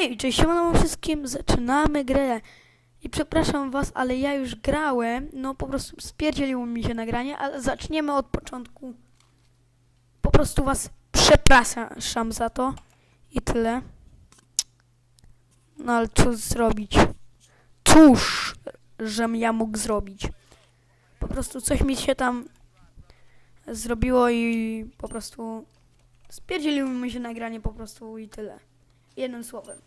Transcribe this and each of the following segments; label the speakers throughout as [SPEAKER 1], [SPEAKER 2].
[SPEAKER 1] Hej, cześć, siemano wszystkim, zaczynamy grę. I przepraszam was, ale ja już grałem, no po prostu spierdzieliło mi się nagranie, ale zaczniemy od początku. Po prostu was przepraszam za to i tyle. No ale co zrobić? Cóż, żem ja mógł zrobić? Po prostu coś mi się tam zrobiło i po prostu spierdzieliło mi się nagranie po prostu i tyle. Jednym słowem.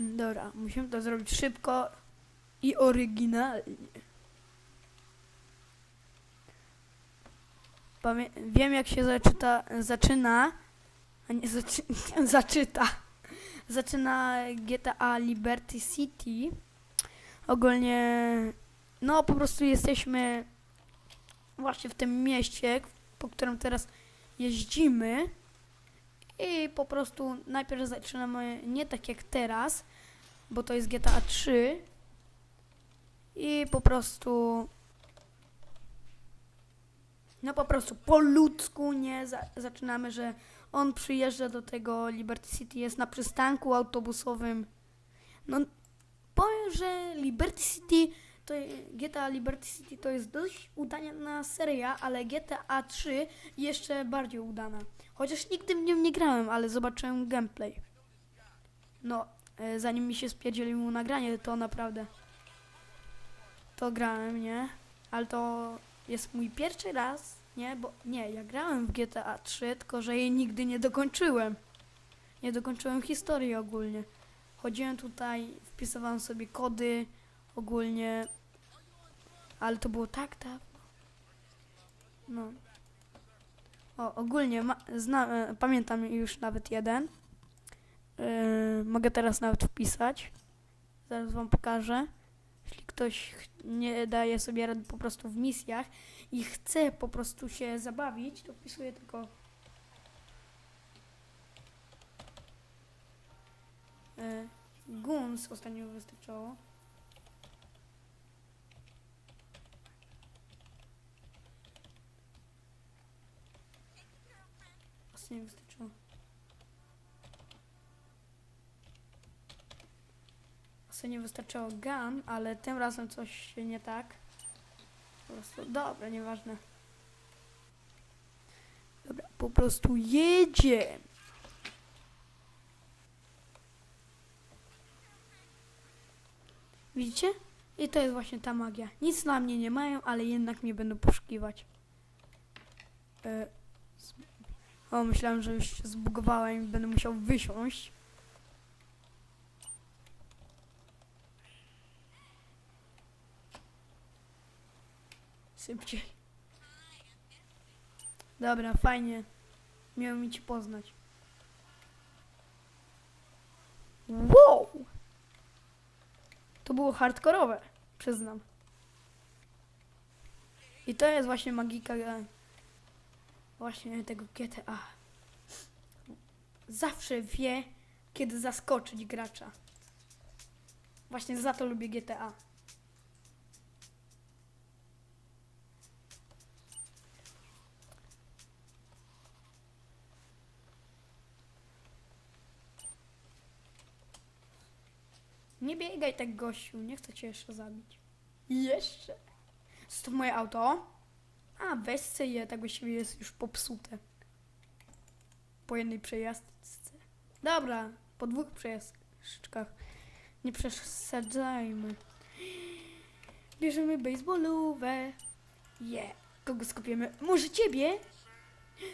[SPEAKER 1] Dobra, musimy to zrobić szybko i oryginalnie. Pamię wiem jak się zaczyta, zaczyna, a nie zaczy zaczyta. Zaczyna GTA Liberty City. Ogólnie no, po prostu jesteśmy właśnie w tym mieście, po którym teraz jeździmy. I po prostu najpierw zaczynamy nie tak jak teraz, bo to jest GTA 3. I po prostu. No po prostu po ludzku nie za zaczynamy, że on przyjeżdża do tego Liberty City, jest na przystanku autobusowym. No powiem, że Liberty City to GTA Liberty City to jest dość udana seria, ale GTA 3 jeszcze bardziej udana. Chociaż nigdy w nim nie grałem, ale zobaczyłem gameplay. No, e, zanim mi się spierdzieliło nagranie, to naprawdę to grałem, nie? Ale to jest mój pierwszy raz, nie? Bo nie, ja grałem w GTA 3, tylko że jej nigdy nie dokończyłem. Nie dokończyłem historii ogólnie. Chodziłem tutaj, wpisywałem sobie kody ogólnie, ale to było tak dawno. No. O, ogólnie e, pamiętam już nawet jeden. Yy, mogę teraz nawet wpisać. Zaraz wam pokażę. Jeśli ktoś nie daje sobie rady po prostu w misjach i chce po prostu się zabawić, to wpisuje tylko yy, Guns ostatnio wystarczało. Ostatnio wystarczyło. Ostatnio wystarczyło gun, ale tym razem coś się nie tak. Po prostu, dobra, nieważne. Dobra, po prostu jedzie. Widzicie? I to jest właśnie ta magia. Nic na mnie nie mają, ale jednak mnie będą poszukiwać. E, o, myślałem, że już się zbugowałem i będę musiał wysiąść. Szybciej. Dobra, fajnie. Miło mi cię poznać. Wow! To było hardkorowe, przyznam. I to jest właśnie magika e, właśnie tego GTA. Zawsze wie, kiedy zaskoczyć gracza. Właśnie za to lubię GTA. Nie biegaj tak, gościu. Nie chcę cię jeszcze zabić. Jeszcze? Jest to moje auto? A, weź je, tak właściwie jest już popsute. Po jednej przejażdżce. Dobra, po dwóch przejażdżkach. Nie przesadzajmy. Bierzemy baseballówę. Je. Kogo skupiemy? Może ciebie?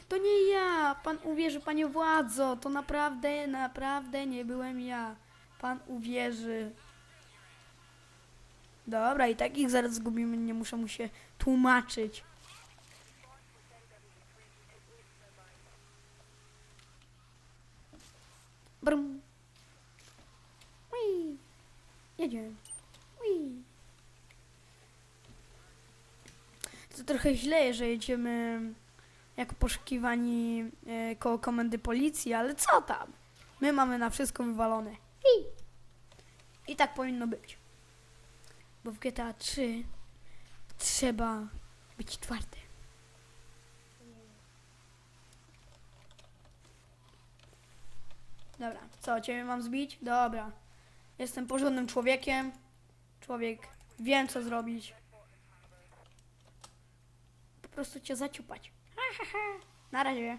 [SPEAKER 1] To nie ja. Pan uwierzy, panie władzo. To naprawdę, naprawdę nie byłem ja. Pan uwierzy. Dobra, i tak ich zaraz zgubimy, nie muszę mu się tłumaczyć. Brum. Ui. Jedziemy. Ui. To trochę źle, że jedziemy jako poszukiwani e, koło komendy policji, ale co tam? My mamy na wszystko wywalone. I, I tak powinno być. Bo w GTA 3 Trzeba być twardy. Dobra, co, ciebie mam zbić? Dobra. Jestem porządnym człowiekiem. Człowiek wiem, co zrobić. Po prostu cię zaciupać. Na razie.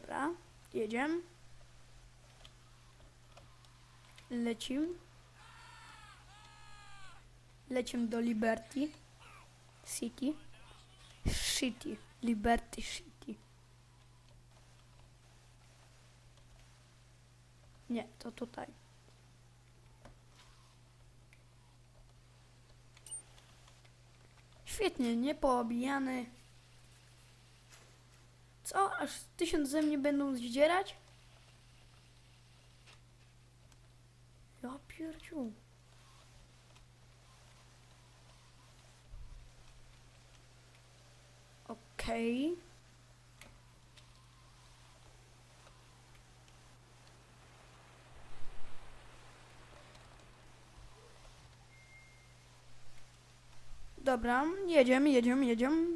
[SPEAKER 1] Dobra, jedziemy. Lecim. Lecimy do Liberty City. City. Liberty City. Nie, to tutaj. Świetnie, nie poobijany. Co? Aż tysiąc ze mnie będą zdzierać? Ja pierdziu. Okej. Dobra, jedziemy, jedziemy, jedziemy,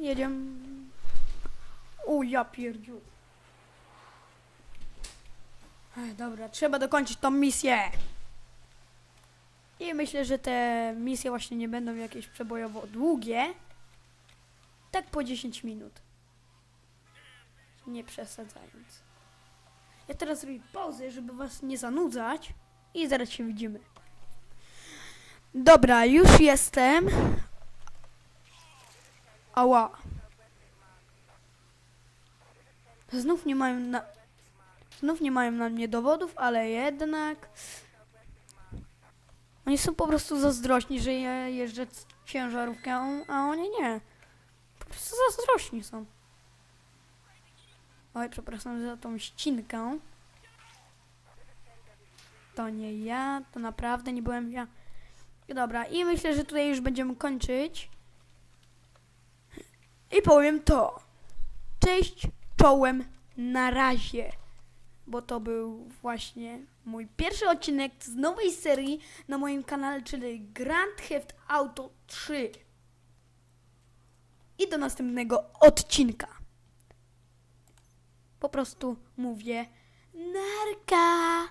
[SPEAKER 1] jedziemy. O, ja pierdziu. Dobra, trzeba dokończyć tą misję. I myślę, że te misje właśnie nie będą jakieś przebojowo długie. Tak po 10 minut. Nie przesadzając. Ja teraz robię pauzę, żeby was nie zanudzać. I zaraz się widzimy. Dobra, już jestem. Ała. Znów nie mają na... Znów nie mają na mnie dowodów, ale jednak... Oni są po prostu zazdrośni, że ja jeżdżę ciężarówką, a oni nie. Po prostu zazdrośni są. Oj, przepraszam za tą ścinkę. To nie ja, to naprawdę nie byłem ja. Dobra, i myślę, że tutaj już będziemy kończyć. I powiem to. Cześć, czołem, na razie. Bo to był właśnie mój pierwszy odcinek z nowej serii na moim kanale, czyli Grand Theft Auto 3. I do następnego odcinka. Po prostu mówię narka.